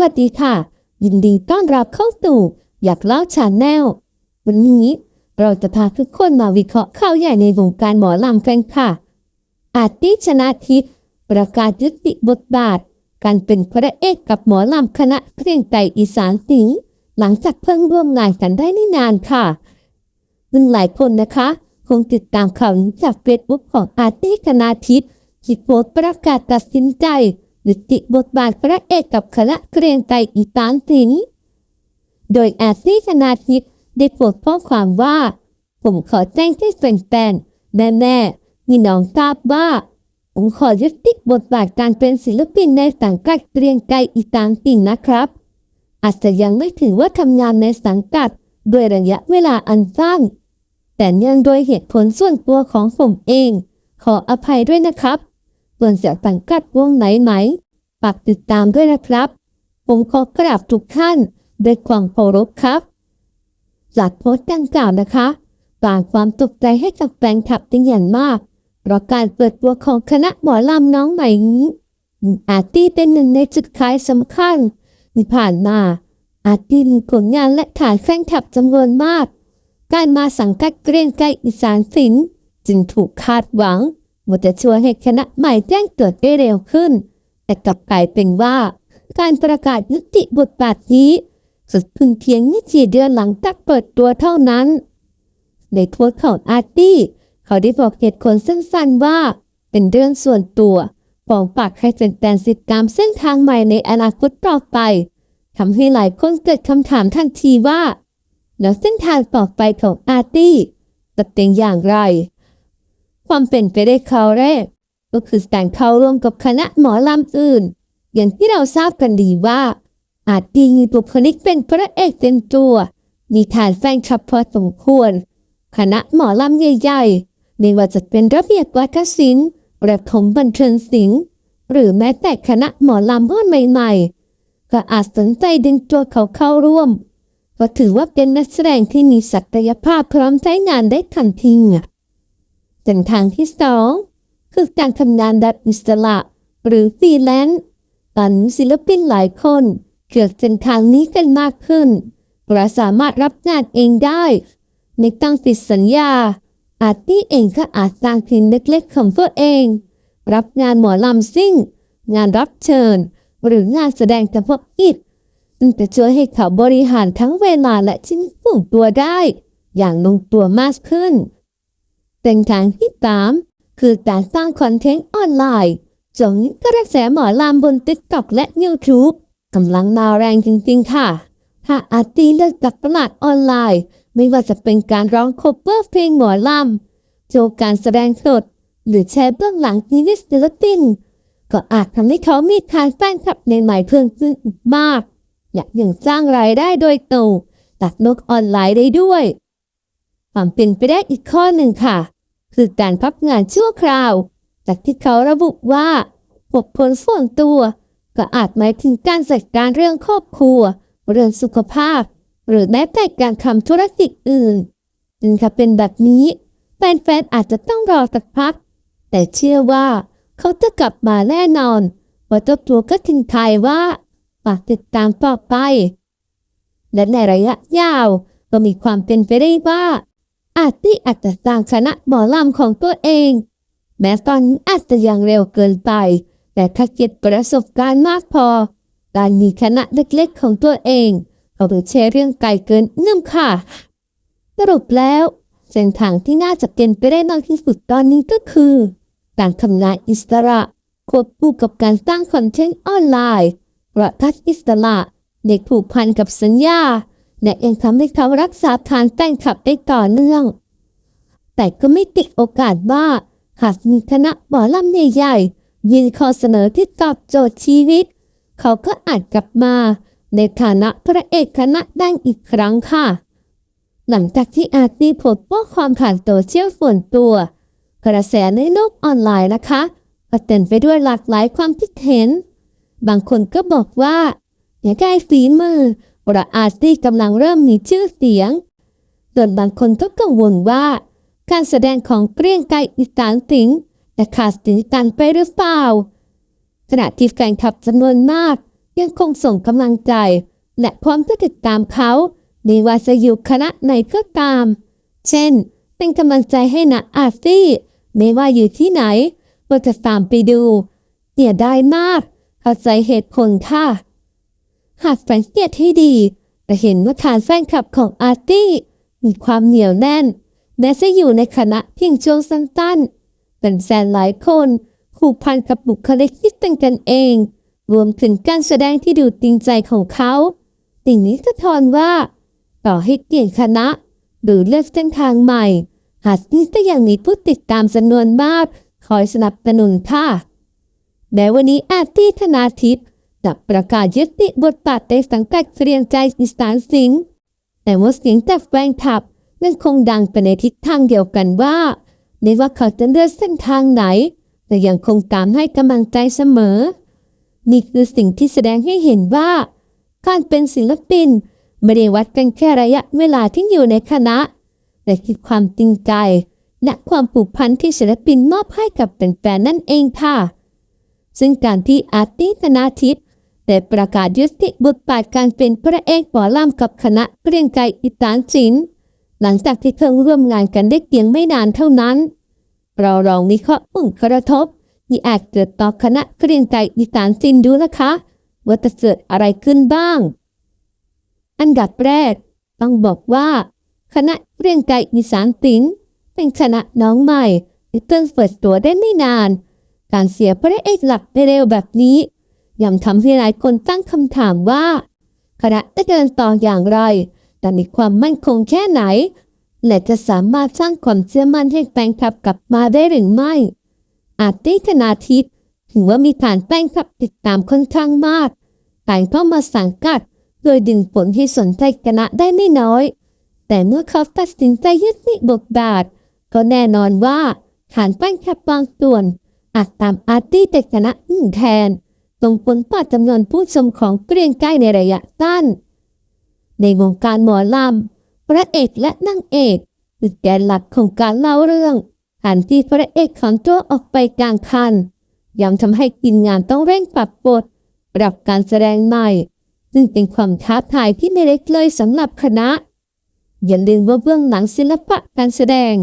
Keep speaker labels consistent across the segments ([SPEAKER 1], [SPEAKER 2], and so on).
[SPEAKER 1] วัสดีค่ะ ยินดีต้อนรับเข้าสู่อยากเล่าชาแนลวันนี้เราจะพาทุกคนมาวิเคราะห์ข่าวใหญ่ในวงการหมอลำกันค่ะ อาร์ตี้ชนะทิพย์ประกาศยุติบทบาท การเป็นพระเอกกับหมอลำคณะเคร่งใจอีสานสิงหลังจากเพิ่งร่วมงานกันได้ไม่นานค่ะซึ่งหลายคนนะคะ คงติดตามข่าวนี้จากเฟซบุ๊กของอาร์ตี้คณาทิพย์ที่โพสต์ประกาศตัดสินใจ ยุติบทบาทพระเอกกับคณะเกรียงใจอีสานสิงห์โดยอาร์ตี้คณาทิพย์ได้โพสต์ข้อความว่า ผมขอแจ้งให้แฟนๆแม่ๆนี่น้องทราบว่า ผมขอยุติบทบาทการเป็นศิลปินในสังกัดเกรียงไกรอีสานสิงห์นะครับ อาจจะยังไม่ถือว่าทำงานในสังกัดด้วยระยะเวลาอันสั้นแต่เนื่องโดยเหตุผลส่วนตัวของผมเอง ขออภัยด้วยนะครับส่วนจะสังกัดวงไหนไหม ฝากติดตามด้วยนะครับ ผมขอกราบทุกท่านด้วยความเคารพครับ จากโพสต์ดังกล่าวนะคะสร้างความตกใจให้กับแฟนคลับเป็นอย่างมากเพราะการเปิดตัวของคณะหมอลำน้องใหม่นี้อาร์ตี้เป็นหนึ่งในจุดขายสำคัญที่ผ่านมาอาร์ตี้มีผลงานและฐานแฟนคลับจำนวนมาก การมาสังกัดเกรียงไกรอีสานศิลป์จึงถูกคาดหวังว่าจะช่วยให้คณะใหม่แจ้งเกิดได้เร็วขึ้น แต่กลับกลายเป็นว่า การประกาศยุติบทบาทนี้สุดเพึ่งเพียงไม่กี่เดือนหลังจากเปิดตัวเท่านั้น ในทัวร์ของอาร์ตี้ เขาได้บอกเหตุผลสั้นๆว่า เป็นเรื่องส่วนตัวของปากให้แฟนๆติดตามเส้นทางใหม่ในอนาคตต่อไปทำให้หลายคนเกิดคำถามทันทีว่า แล้วเส้นทางต่อไปของอาร์ตี้จะเป็นอย่างไร ความเป็นไปได้เขาแรก ก็คือการเข้าร่วมกับคณะหมอลำอื่น อย่างที่เราทราบกันดีว่า อาร์ตี้มีบุคลิกเป็นพระเอกเต็มตัว มีฐานแฟนคลับพอสมควร คณะหมอลำใหญ่ๆไม่ว่าจะเป็นระเบียบวัฒนศิลป์ระถมบันเทิงศิลป์หรือแม้แต่คณะหมอลำรุ่นใหม่ๆ ก็อาจสนใจดึงตัวเขาเข้าร่วมเพราะถือว่าเป็นนักแสดงที่มีศักยภาพพร้อมใช้งานได้ทันทีอะเส้นทางที่สอง คือการทำงานแบบอิสระ หรือฟรีแลนซ์ตอนนี้ศิลปินหลายคนเกิดเส้นทางนี้กันมากขึ้นเพราะสามารถรับงานเองได้ไม่ต้องติดสัญญา อาร์ตี้เองก็อาจสร้างทีมเล็กๆของตัวเอง รับงานหมอลำซิ่ง งานรับเชิญ หรืองานแสดงเฉพาะกิจซึ่งจะช่วยให้เขาบริหารทั้งเวลาและชิ้นส่วนตัวได้ อย่างลงตัวมากขึ้นเส้นทางที่สาม คือการสร้างคอนเทนต์ออนไลน์จนกระแสหมอลำบน TikTok และ YouTube กำลังมาแรงจริงๆ ค่ะ ถ้าอาร์ตีเลือกจากตลาดออนไลน์ ไม่ว่าจะเป็นการร้องโคเวอร์เพลงหมอลำโชว์การแสดงสด หรือแชร์เบื้องหลังชีวิตศิลปินก็อาจทำให้เขามีฐานแฟนคลับในใหม่เพิ่มขึ้นมาก อยากยังสร้างรายได้โดยตรงจากโลกออนไลน์ได้ด้วย ความเป็นไปได้อีกข้อหนึ่งค่ะ คือการพับงานชั่วคราว จากที่เขาระบุว่าผลผลส่วนตัว ก็อาจหมายถึงการจัดการเรื่องครอบครัว เรื่องสุขภาพ หรือแม้แต่การทำธุรกิจอื่นจึงถ้าเป็นแบบนี้ แฟนๆอาจจะต้องรอสักพัก แต่เชื่อว่าเขาจะกลับมาแน่นอนเพราเจ้าตัวก็ทิ้งทายว่าฝากติดตามต่อไป และในระยะยาวก็มีความเป็นไปได้ว่า อาจที่อาจจะสร้างคณะหมอลำของตัวเอง แม้ตอนนี้อาจจะยังเร็วเกินไป แต่ถ้าเก็บประสบการณ์มากพอ การมีคณะเล็กๆของตัวเองเขาไปแชร์เรื่องไกลเกินเนื่อมค่ะ สรุปแล้วเส้นทางที่น่าจะเป็นไปได้มากที่สุดตอนนี้ก็คือ การทำงานอิสระควบคู่กับการสร้างคอนเทนต์ออนไลน์เพราะทัศอิสระเด็กผูกพันกับสัญญา และยังทำให้เขารักษาฐานแฟนคลับได้ต่อเนื่อง แต่ก็ไม่ติดโอกาสว่า หากมีคณะหมอลำใหญ่ๆยินข้อเสนอที่ตอบโจทย์ชีวิต เขาก็อาจกลับมาในฐานะพระเอกคณะได้อีกครั้งค่ะ หลังจากที่อาร์ตี้โพสต์ข้อความผ่านโซเชียลส่วนตัว กระแสในโลกออนไลน์นะคะก็เต็มไปด้วยหลากหลายความคิดเห็น บางคนก็บอกว่าอย่าใกล้ฝีมือ เพราะอาร์ตี้กำลังเริ่มมีชื่อเสียง ส่วนบางคนก็กังวลว่า การแสดงของเกรียงไกรอีสานสิงห์จะขาดสินกันไปหรือเปล่า ขณะที่แฟนคลับจำนวนมาก ยังคงส่งกำลังใจ และพร้อมจะติดตามเขาไม่ว่าจะอยู่คณะไหนก็ตาม เช่น เป็นกำลังใจให้นะอาร์ตี้ไม่ว่าอยู่ที่ไหนก็จะตามไปดูเสียไดายมาก เข้าใจเหตุผลค่ะ หากสังเกตให้ดี จะเห็นว่าฐานแฟนคลับของอาร์ตี้มีความเหนียวแน่นแม้จะอยู่ในคณะเพียงช่วงสั้นๆเป็นแสนหลายคนผูกพันกับบุคลิกที่เป็นกันเอง รวมถึงการแสดงที่ดูจริงใจของเขาสิ่งนี้สะท้อนว่า ต่อให้เปลี่ยนคณะ หรือเลือกเส้นทางใหม่หากนี่ก็ยังมีผู้ติดตามจำนวนมาก คอยสนับสนุนค่ะแม้วันนี้อาร์ตี้ธนาทิพย์ จะประกาศยุติบทบาทในสังกัดเรียงใจอีสานสิงห์แต่ว่าเสียงจากแฟนคลับยังคงดังไปในทิศทางเดียวกันว่าไม่ว่าเขาจะเลือกเส้นทางไหน แต่ยังคงตามให้กำลังใจเสมอ นี่คือสิ่งที่แสดงให้เห็นว่า การเป็นศิลปินไม่ได้วัดกันแค่ระยะเวลาที่อยู่ในคณะ แต่คือความจริงใจและความผูกพันที่ศิลปินมอบให้กับแฟนๆนั่นเองค่ะ ซึ่งการที่อาร์ตี้ธนาทิพย์ ได้ประกาศยุติบทบาทการเป็นพระเอกหมอลำกับคณะเกรียงไกรอิตานศิลป์หลังจากที่เพิ่งร่วมงานกันได้เพียงไม่นานเท่านั้น เราลองวิเคราะห์ผลกระทบที่อาจเกิดต่อคณะเกรียงไกรอิตานศิลป์ดูนะคะว่าจะเกิดอะไรขึ้นบ้าง อันดับแรกต้องบอกว่า คณะเรียงไกรอีสานศิลป์เป็นคณะน้องใหม่ที่เพิ่งเปิดตัวได้ไม่นาน การเสียพระเอกหลักไปเร็วแบบนี้ ย่อมทำให้หลายคนตั้งคำถามว่าคณะจะเดินต่ออย่างไร แต่มีความมั่นคงแค่ไหน และจะสามารถสร้างความเชื่อมั่นให้แฟนคลับกลับมาได้หรือไม่ อาร์ตี้ธนาทิตถือว่ามีฐานแฟนคลับติดตามค่อนข้างมากแต่เข้ามาสังกัด โดยดึงผลให้สนใจคณะได้ไม่น้อย แต่เมื่อเขาตัดสินใจยึดติบทบาท ก็แน่นอนว่าฐานแฟนคลับบางส่วนอาจตามอาร์ตี้แต่คณะอื่นแทน ส่งผลต่อจำนวนผู้ชมของเกรียงใกล้ในระยะสั้น ในวงการหมอลำพระเอกและนางเอกคือแกนหลักของการเล่าเรื่องหันที่พระเอกของตัวออกไปกลางคันย่อมทำให้กินงานต้องเร่งปรับบทปรับการแสดงใหม่ซึ่งเป็นความท้าทายที่ไม่เล็กเลยสำหรับคณะ อย่าลืมว่าเบื้องหลังศิลปะการแสดง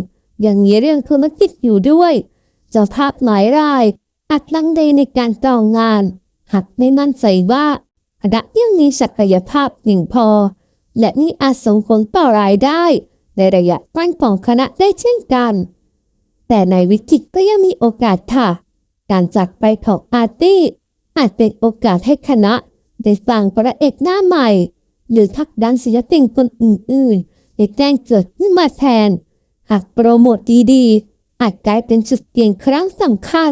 [SPEAKER 1] ยังมีเรื่องธุรกิจอยู่ด้วยเจ้าภาพหลายรายอาจลังเลในการจองงาน หากไม่มั่นใจว่าคณะยังมีศักยภาพเพียงพอ และนี่อาจส่งผลต่อรายได้ ในระยะสั้นของคณะได้เช่นกัน แต่ในวิกฤตก็ยังมีโอกาสค่ะ การจากไปของอาร์ตี้อาจเป็นโอกาสให้คณะได้สร้างพระเอกหน้าใหม่ หรือทักดันศิลปินคนอื่นๆได้แจ้งเกิดขึ้นมาแทน หากโปรโมทดีๆอาจกลายเป็นจุดเปลี่ยนครั้งสำคัญ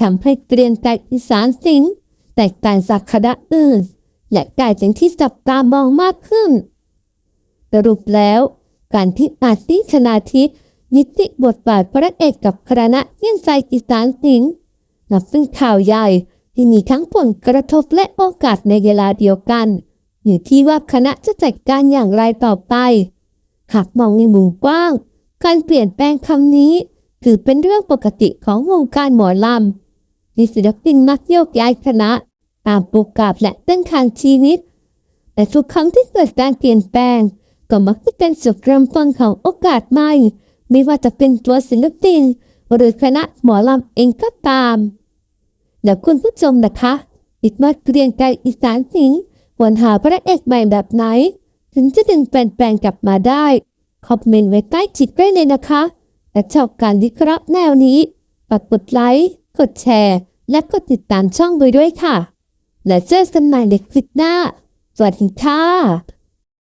[SPEAKER 1] ทำให้เกรียนไกอีสานสิงห์ แตกต่างจากคณะอื่น และกลายเป็นที่จับตามองมากขึ้น สรุปแล้ว การที่อาร์ตี้ชนาทิพย์นิติบทบาทพระเอกกับคณะเยี่ยงใจอีสานสิงห์นับเป็นข่าวใหญ่ที่มีทั้งผลกระทบและโอกาสในเวลาเดียวกัน อยู่ที่ว่าคณะจะจัดการอย่างไรต่อไป หากมองในมุมกว้าง การเปลี่ยนแปลงคำนี้ ถือเป็นเรื่องปกติของวงการหมอลำมีศิลปินมักโยกย้ายคณะ ตามปรกราฟและเส้นทางชีวิต แต่ทุกครั้งที่เกิดการเปลี่ยนแปลง ก็มักจะเป็นจุดเริ่มต้นของโอกาสใหม่ ไม่ว่าจะเป็นตัวศิลปิน หรือคณะหมอลำเองก็ตามแล้วคุณผู้ชมนะคะคิดว่าเกรียงไกรอีสานสิงหวรหาพระเอกใหม่แบบไหน ถึงจะดึงแฟนๆกลับมาได้ คอมเมนต์ไว้ใต้จิตได้เลยนะคะและชอบการวิเคราะห์แนวนี้ฝากกดไลค์ กดแชร์ และกดติดตามช่องไปด้วยค่ะ และเจอกันใหม่ในคลิปหน้า สวัสดีค่ะ